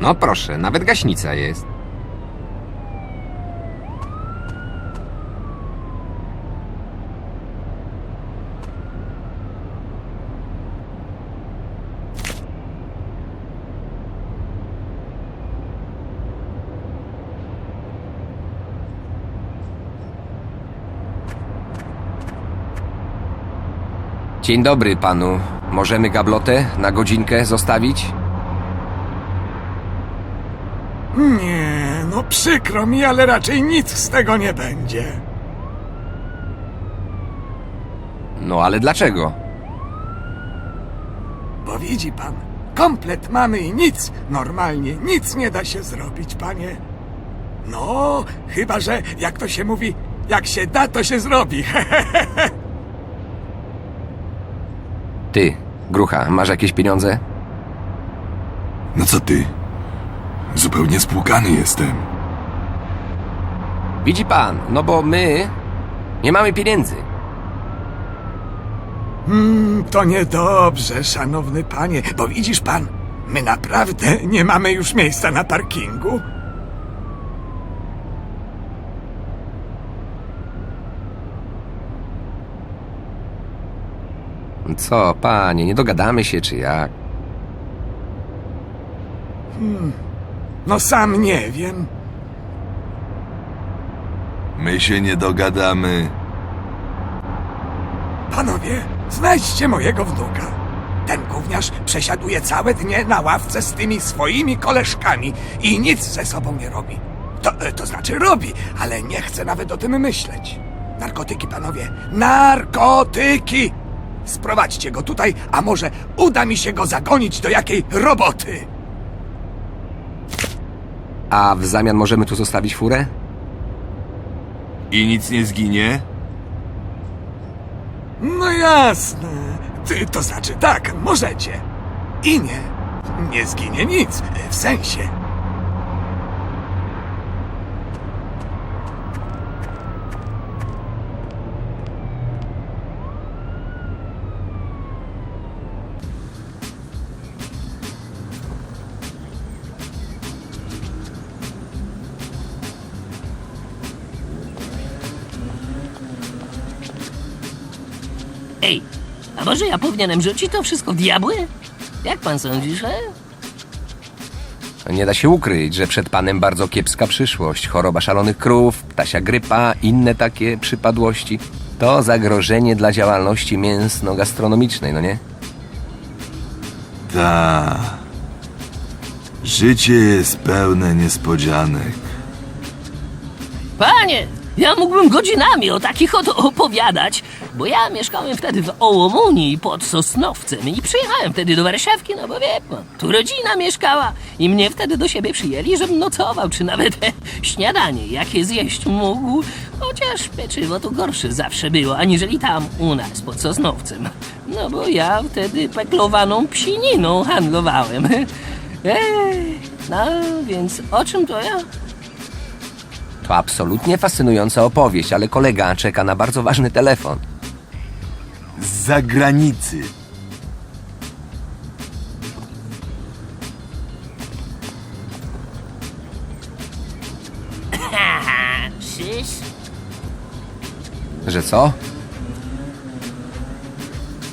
No proszę, nawet gaśnica jest. Dzień dobry panu. Możemy gablotę na godzinkę zostawić? Nie, no przykro mi, ale raczej nic z tego nie będzie. No ale dlaczego? Bo widzi pan, komplet mamy i nic, normalnie nic nie da się zrobić, panie. No, chyba że, jak to się mówi, jak się da, to się zrobi. Ty, Grucha, masz jakieś pieniądze? No co ty? Zupełnie spłukany jestem. Widzi pan, no bo my nie mamy pieniędzy. Mm, to niedobrze, szanowny panie, bo widzisz pan, my naprawdę nie mamy już miejsca na parkingu. Co, panie, nie dogadamy się czy jak? No sam nie wiem. My się nie dogadamy. Panowie, znajdźcie mojego wnuka. Ten gówniarz przesiaduje całe dnie na ławce z tymi swoimi koleżkami i nic ze sobą nie robi. To, e, to znaczy robi, ale nie chce nawet o tym myśleć. Narkotyki, panowie, narkotyki! Sprowadźcie go tutaj, a może uda mi się go zagonić do jakiej roboty. A w zamian możemy tu zostawić furę? I nic nie zginie? No jasne. Ty, to znaczy tak, możecie. I nie. Nie zginie nic. W sensie. Ej, a może ja powinienem rzucić to wszystko w diabły? Jak pan sądzisz, e? Nie da się ukryć, że przed panem bardzo kiepska przyszłość. Choroba szalonych krów, ptasia grypa, inne takie przypadłości. To zagrożenie dla działalności mięsno-gastronomicznej, no nie? Ta. Życie jest pełne niespodzianek. Panie, ja mógłbym godzinami o takich oto opowiadać, bo ja mieszkałem wtedy w Ołomunii pod Sosnowcem i przyjechałem wtedy do Warszawki, no bo wie pan, tu rodzina mieszkała i mnie wtedy do siebie przyjęli, żebym nocował, czy nawet e, śniadanie jakie zjeść mógł, chociaż pieczywo to gorsze zawsze było, aniżeli tam u nas pod Sosnowcem. No bo ja wtedy peklowaną psininą handlowałem. Ej, no więc o czym to ja? To absolutnie fascynująca opowieść, ale kolega czeka na bardzo ważny telefon. Z zagranicy. Haha, Krzyś? Że co?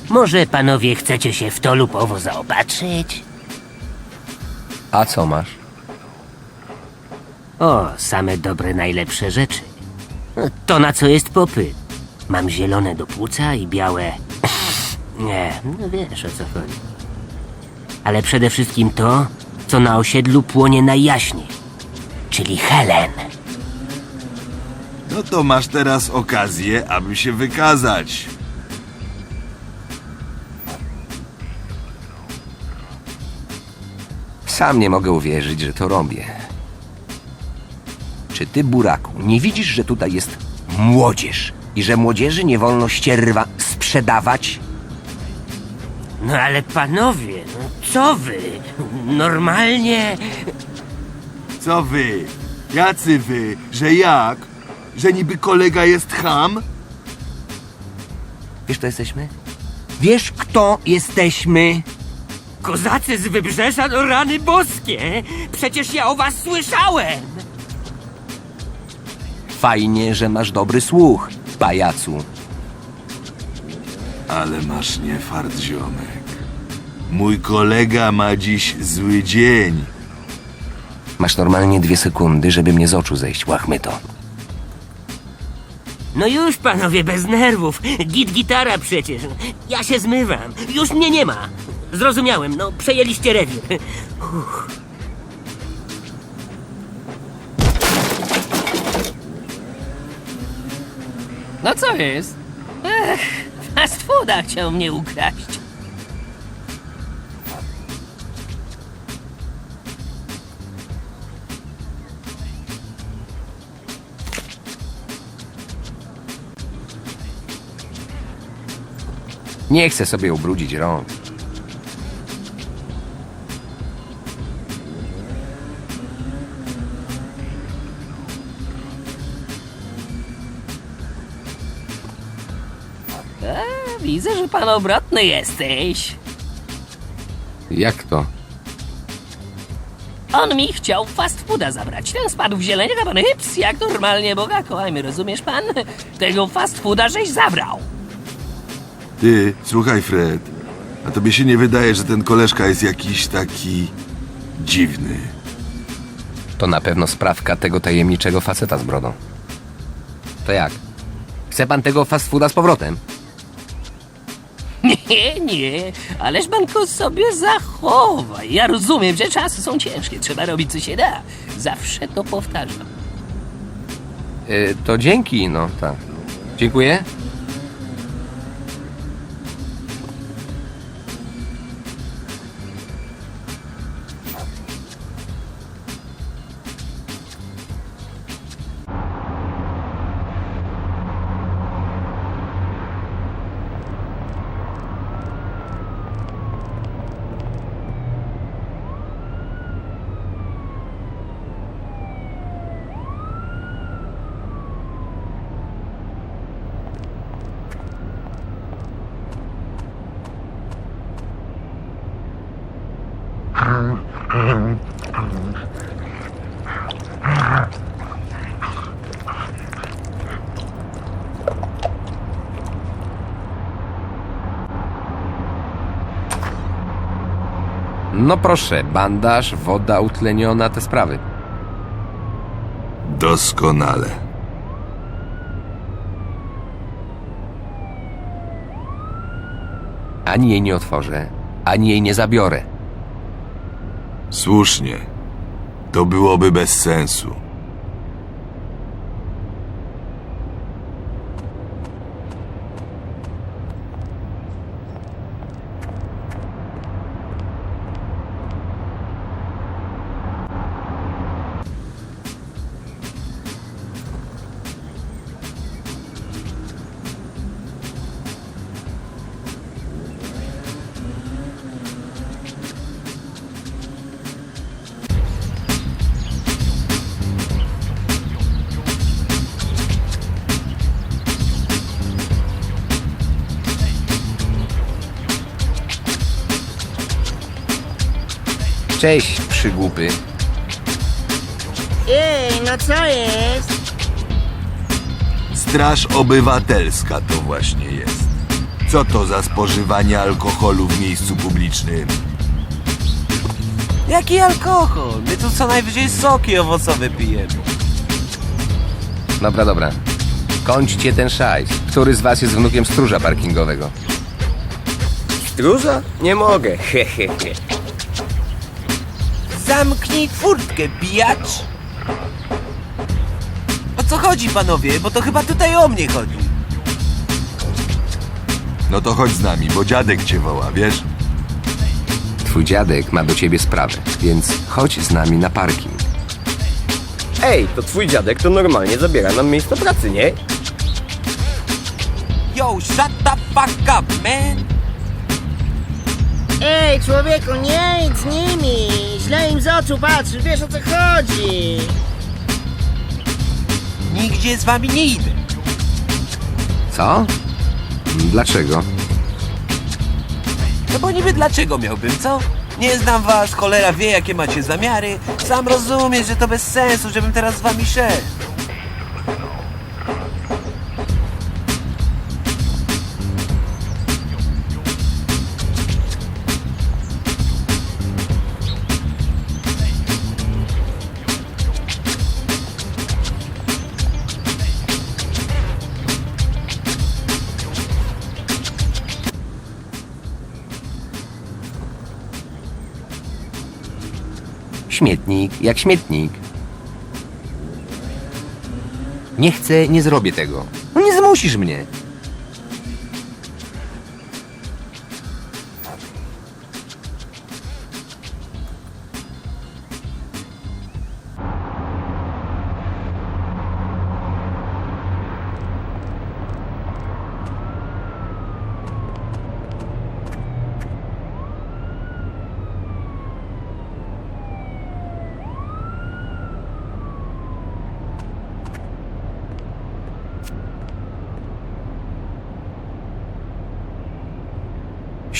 Może panowie chcecie się w to lupowo zaopatrzyć? A co masz? O, same dobre, najlepsze rzeczy. To na co jest popyt. Mam zielone do płuca i białe... Nie, no wiesz o co chodzi. Ale przede wszystkim to, co na osiedlu płonie najjaśniej. Czyli Helen. No to masz teraz okazję, aby się wykazać. Sam nie mogę uwierzyć, że to robię. Czy ty, buraku, nie widzisz, że tutaj jest młodzież i że młodzieży nie wolno ścierwa sprzedawać? No ale panowie, no co wy? Normalnie... Co wy? Jacy wy? Że jak? Że niby kolega jest ham? Wiesz, kto jesteśmy? Wiesz, kto jesteśmy? Kozacy z wybrzeża, no rany boskie! Przecież ja o was słyszałem! Fajnie, że masz dobry słuch, pajacu. Ale masz nie fart, ziomek. Mój kolega ma dziś zły dzień. Masz normalnie dwie sekundy, żeby mnie z oczu zejść, łachmy to. No już, panowie, bez nerwów. Git gitara przecież. Ja się zmywam. Już mnie nie ma. Zrozumiałem, no przejęliście rewir. Uff. No co jest? Ech, fast fooda chciał mnie ukraść. Nie chcę sobie ubrudzić rąk. Pan obrotny jesteś. Jak to? On mi chciał fast fooda zabrać. Ten spadł w zielenie, a pan hyps, jak normalnie Boga kochajmy, rozumiesz pan? Tego fast fooda żeś zabrał. Ty, słuchaj, Fred. A tobie się nie wydaje, że ten koleżka jest jakiś taki dziwny? To na pewno sprawka tego tajemniczego faceta z brodą. To jak? Chce pan tego fast fooda z powrotem? Nie, nie, ależ pan sobie zachowaj. Ja rozumiem, że czasy są ciężkie, trzeba robić co się da. Zawsze to powtarzam. Y, to dzięki, no tak. Dziękuję. No proszę, bandaż, woda utleniona, te sprawy. Doskonale. Ani jej nie otworzę, ani jej nie zabiorę. Słusznie. To byłoby bez sensu. Cześć, przygłupy. Ej, no co jest? Straż Obywatelska to właśnie jest. Co to za spożywanie alkoholu w miejscu publicznym? Jaki alkohol? My tu co najwyżej soki owocowe pijemy. Dobra, dobra. Kończcie ten szajs. Który z was jest wnukiem stróża parkingowego? Stróża? Nie mogę, he, he, he. Zamknij furtkę, pijacz! O co chodzi, panowie? Bo to chyba tutaj o mnie chodzi. No to chodź z nami, bo dziadek cię woła, wiesz? Twój dziadek ma do ciebie sprawę, więc chodź z nami na parking. Ej, to twój dziadek to normalnie zabiera nam miejsce pracy, nie? Yo, shut the fuck up, man! Ej, człowieku, nie idź z nimi! Źle im z oczu patrzysz, wiesz o co chodzi! Nigdzie z wami nie idę. Co? Dlaczego? No bo niby dlaczego miałbym, co? Nie znam was, cholera wie jakie macie zamiary. Sam rozumiesz, że to bez sensu, żebym teraz z wami szedł. Śmietnik jak śmietnik. Nie chcę, nie zrobię tego. No nie zmusisz mnie.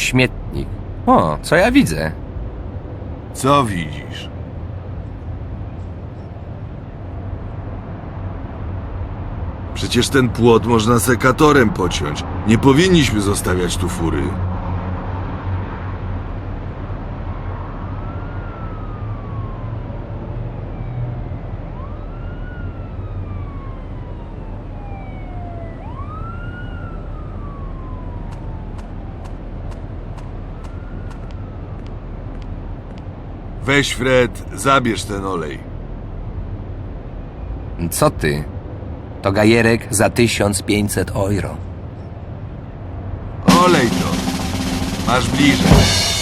Śmietnik. O, co ja widzę? Co widzisz? Przecież ten płot można sekatorem pociąć. Nie powinniśmy zostawiać tu fury. Weź Fred, zabierz ten olej. Co ty? To gajerek za 1500 euro. Olej to. Masz bliżej.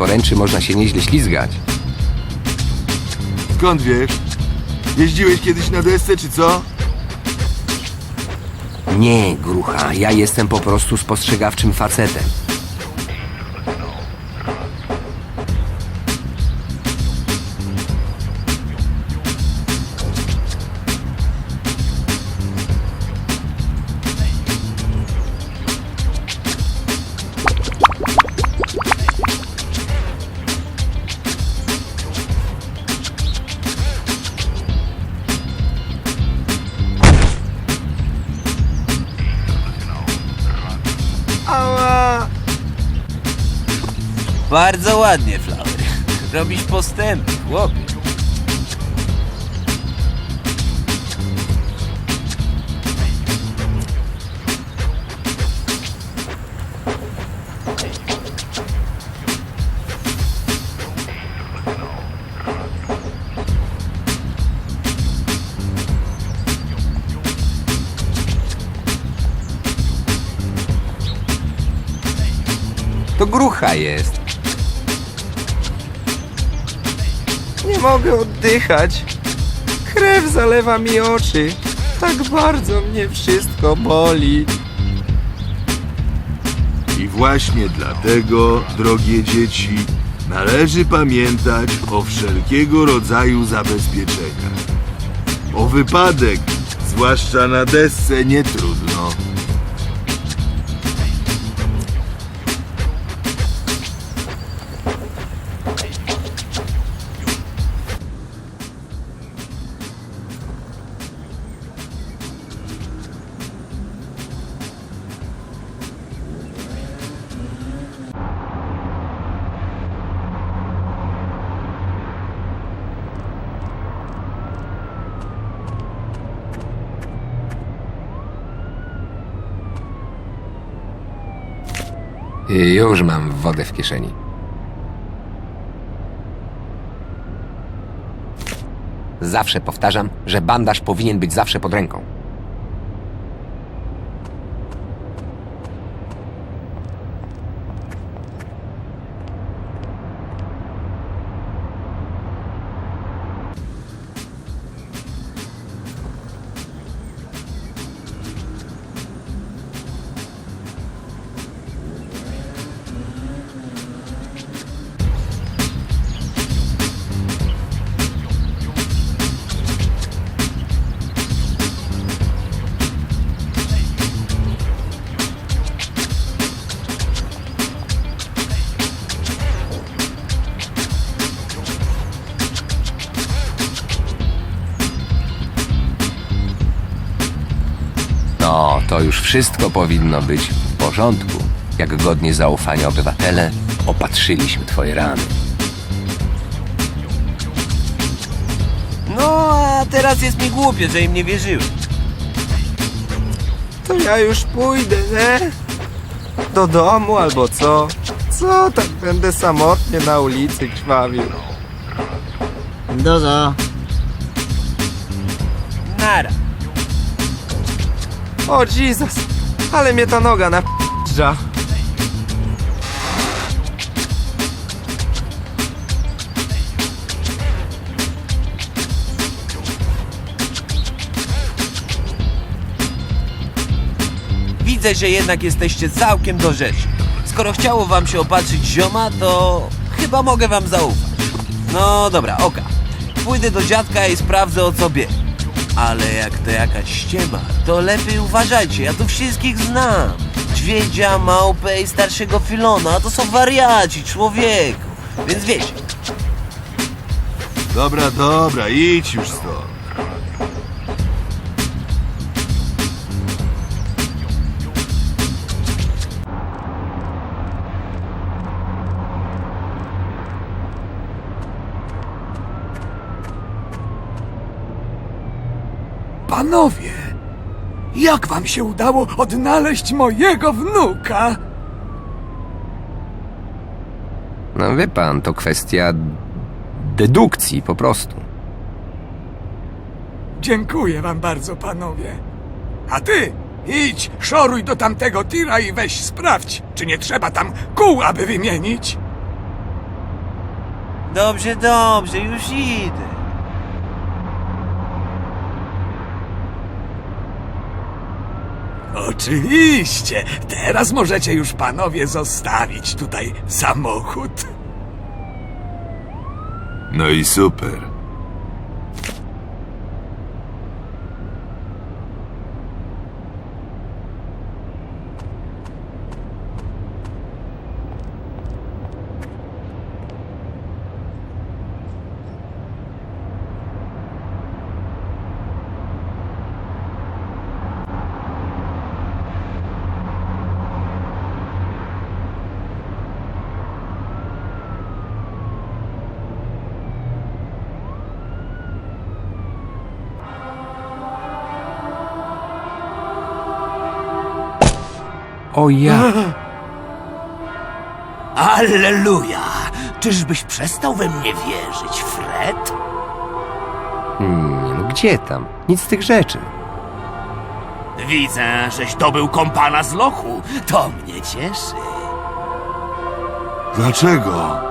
Poręczy można się nieźle ślizgać. Skąd wiesz? Jeździłeś kiedyś na desce, czy co? Nie, grucha, ja jestem po prostu spostrzegawczym facetem. Robisz postępy, chłopie. To grucha jest. Mogę oddychać. Krew zalewa mi oczy. Tak bardzo mnie wszystko boli. I właśnie dlatego, drogie dzieci, należy pamiętać o wszelkiego rodzaju zabezpieczeniach. O wypadek, zwłaszcza na desce, nie trudno. Już mam wodę w kieszeni. Zawsze powtarzam, że bandaż powinien być zawsze pod ręką. Wszystko powinno być w porządku. Jak godnie zaufania obywatele, opatrzyliśmy twoje rany. No, a teraz jest mi głupio, że im nie wierzyłem. To ja już pójdę, nie? Do domu albo co? Co tak będę samotnie na ulicy krwawił? Dozo. Nara. O Jezus, ale mnie ta noga na***ża. Widzę, że jednak jesteście całkiem do rzeczy. Skoro chciało wam się opatrzyć zioma, to chyba mogę wam zaufać. No dobra, oka. Pójdę do dziadka i sprawdzę o co bie. Ale jak to jakaś ściema, to lepiej uważajcie, ja tu wszystkich znam. Dźwiedzia, małpę i starszego Filona, to są wariaci, człowieku. Więc wiecie, Dobra, dobra, idź już stąd. Panowie, jak wam się udało odnaleźć mojego wnuka? No wie pan, to kwestia dedukcji po prostu. Dziękuję wam bardzo, panowie. A ty, idź, szoruj do tamtego tira i weź sprawdź, czy nie trzeba tam kół, aby wymienić. dobrze, dobrze, już idę. Oczywiście, teraz możecie już panowie zostawić tutaj samochód. No i super. O ja! Alleluja! Czyżbyś przestał we mnie wierzyć, Fred? Nie no, gdzie tam? Nic z tych rzeczy. Widzę, żeś dobył kompana z lochu. To mnie cieszy. Dlaczego?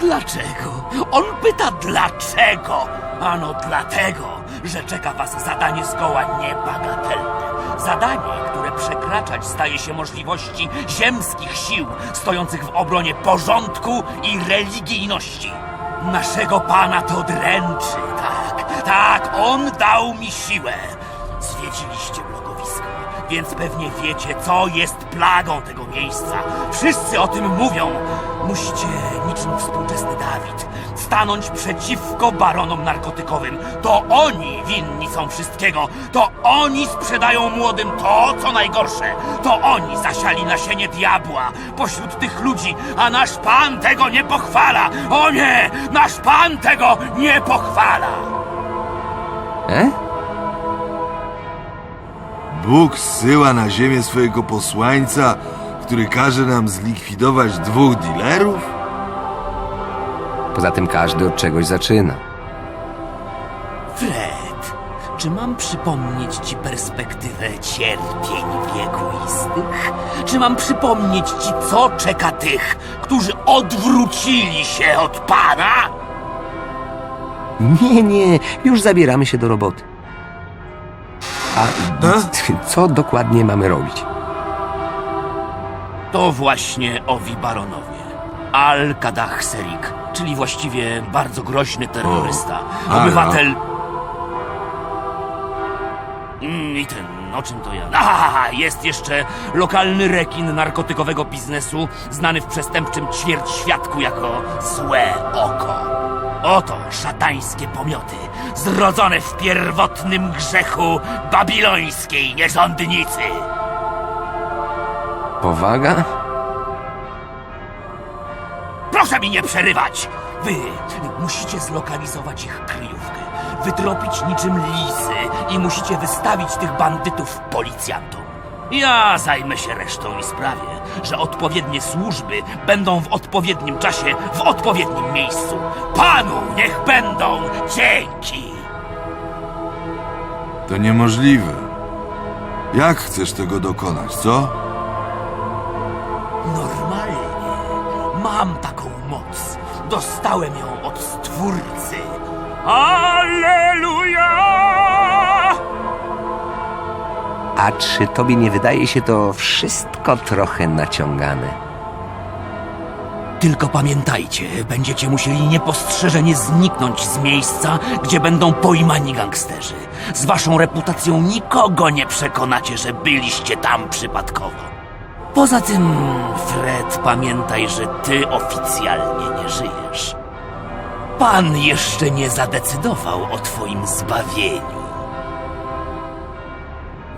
Dlaczego? On pyta dlaczego. Ano dlatego, że czeka was zadanie zgoła niebagatelne. Zadanie, które przekraczać staje się możliwości ziemskich sił stojących w obronie porządku i religijności. Naszego Pana to dręczy, tak, tak, On dał mi siłę. Zwiedziliście więc pewnie wiecie, co jest plagą tego miejsca. Wszyscy o tym mówią. Musicie, niczym współczesny Dawid, stanąć przeciwko baronom narkotykowym. To oni winni są wszystkiego. To oni sprzedają młodym to, co najgorsze. To oni zasiali nasienie diabła pośród tych ludzi, a nasz Pan tego nie pochwala. O nie! Nasz Pan tego nie pochwala! E? Bóg zsyła na ziemię swojego posłańca który każe nam zlikwidować dwóch dealerów? Poza tym każdy od czegoś zaczyna. Fred, czy mam przypomnieć ci perspektywę cierpień wiekuistych? Czy mam przypomnieć ci, co czeka tych, którzy odwrócili się od Pana? Nie, nie, już zabieramy się do roboty. A co dokładnie mamy robić? To właśnie owi baronowie. Al-Kadah Serik, czyli właściwie bardzo groźny terrorysta. O, Obywatel... Mm, I ten, o czym to ja? Aha, jest jeszcze lokalny rekin narkotykowego biznesu, znany w przestępczym ćwierćświadku jako Złe Oko. Oto szatańskie pomioty, zrodzone w pierwotnym grzechu babilońskiej nierządnicy. Powaga? Proszę mi nie przerywać! Wy musicie zlokalizować ich kryjówkę, wytropić niczym lisy i musicie wystawić tych bandytów policjantom. Ja zajmę się resztą i sprawię, że odpowiednie służby będą w odpowiednim czasie, w odpowiednim miejscu. Panu niech będą dzięki! To niemożliwe. Jak chcesz tego dokonać, co? Normalnie mam taką moc. Dostałem ją od Stwórcy. Alleluja! A czy tobie nie wydaje się to wszystko trochę naciągane? Tylko pamiętajcie, będziecie musieli niepostrzeżenie zniknąć z miejsca, gdzie będą pojmani gangsterzy. Z waszą reputacją nikogo nie przekonacie, że byliście tam przypadkowo. Poza tym, Fred, pamiętaj, że ty oficjalnie nie żyjesz. Pan jeszcze nie zadecydował o twoim zbawieniu.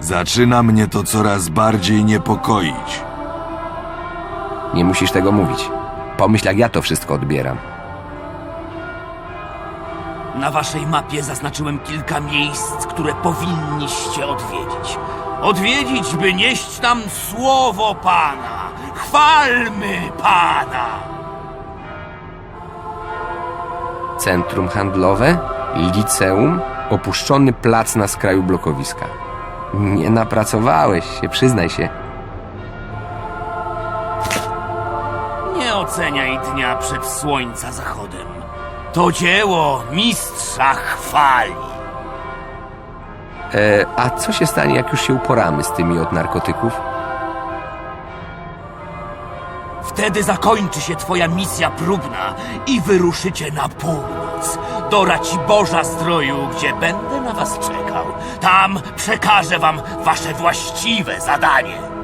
Zaczyna mnie to coraz bardziej niepokoić. Nie musisz tego mówić. Pomyśl, jak ja to wszystko odbieram. Na waszej mapie zaznaczyłem kilka miejsc, które powinniście odwiedzić. Odwiedzić, by nieść nam słowo Pana. Chwalmy Pana! Centrum handlowe, liceum, opuszczony plac na skraju blokowiska. Nie napracowałeś się, przyznaj się. Nie oceniaj dnia przed słońca zachodem. To dzieło mistrza chwali. E, a co się stanie, jak już się uporamy z tymi od narkotyków? Wtedy zakończy się twoja misja próbna i wyruszycie na północ. Do Raciborza Zdroju, gdzie będę na was czekał. Tam przekażę wam wasze właściwe zadanie. Zadanie